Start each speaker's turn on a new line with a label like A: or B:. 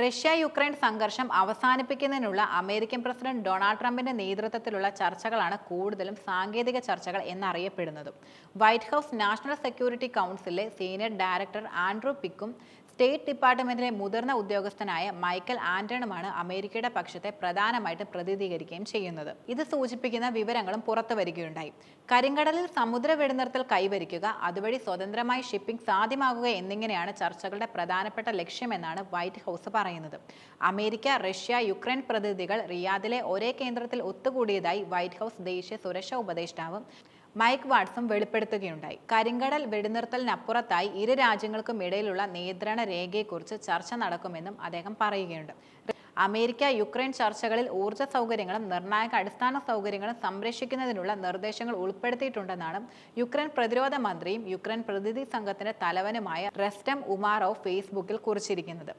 A: Russia Ukraine സംഘർഷം അവസാനിപ്പിക്കുന്നതിനുള്ള American president Donald ട്രംപിന്റെ നേതൃത്വത്തിലുള്ള ചർച്ചകളാണ് കൂടുതലും സാങ്കേതിക ചർച്ചകൾ എന്നറിയപ്പെടുന്നതും. വൈറ്റ് ഹൗസ് നാഷണൽ സെക്യൂരിറ്റി കൗൺസിലിലെ സീനിയർ ഡയറക്ടർ ആൻഡ്രൂ പിക്കും സ്റ്റേറ്റ് ഡിപ്പാർട്ട്മെന്റിലെ മുതിർന്ന ഉദ്യോഗസ്ഥനായ മൈക്കൽ ആന്റണുമാണ് അമേരിക്കയുടെ പക്ഷത്തെ പ്രധാനമായിട്ട് പ്രതിനിധീകരിക്കുകയും ചെയ്യുന്നത്. ഇത് സൂചിപ്പിക്കുന്ന വിവരങ്ങളും പുറത്തു വരികയുണ്ടായി. കരിങ്കടലിൽ സമുദ്ര വെടിനിർത്തൽ കൈവരിക്കുക അതുവഴി സ്വതന്ത്രമായി ഷിപ്പിംഗ് സാധ്യമാകുക എന്നിങ്ങനെയാണ് ചർച്ചകളുടെ പ്രധാനപ്പെട്ട ലക്ഷ്യമെന്നാണ് വൈറ്റ് ഹൗസ് പറയുന്നത്. അമേരിക്ക റഷ്യ യുക്രൈൻ പ്രതിനിധികൾ റിയാദിലെ ഒരേ കേന്ദ്രത്തിൽ ഒത്തുകൂടിയതായി വൈറ്റ് ഹൗസ് ദേശീയ സുരക്ഷാ ഉപദേഷ്ടാവ് മൈക്ക് വാട്സും വെളിപ്പെടുത്തുകയുണ്ടായി. കരിങ്കടൽ വെടിനിർത്തലിനപ്പുറത്തായി ഇരു രാജ്യങ്ങൾക്കും ഇടയിലുള്ള നിയന്ത്രണ രേഖയെക്കുറിച്ച് ചർച്ച നടക്കുമെന്നും അദ്ദേഹം പറയുകയുണ്ട്. അമേരിക്ക യുക്രൈൻ ചർച്ചകളിൽ ഊർജ സൗകര്യങ്ങളും നിർണായക അടിസ്ഥാന സൗകര്യങ്ങളും സംരക്ഷിക്കുന്നതിനുള്ള നിർദ്ദേശങ്ങൾ ഉൾപ്പെടുത്തിയിട്ടുണ്ടെന്നാണ് യുക്രൈൻ പ്രതിരോധ മന്ത്രിയും യുക്രൈൻ പ്രതിനിധി സംഘത്തിന്റെ തലവനുമായ റെസ്റ്റം ഉമാറോവ് ഫേസ്ബുക്കിൽ കുറിച്ചിരിക്കുന്നത്.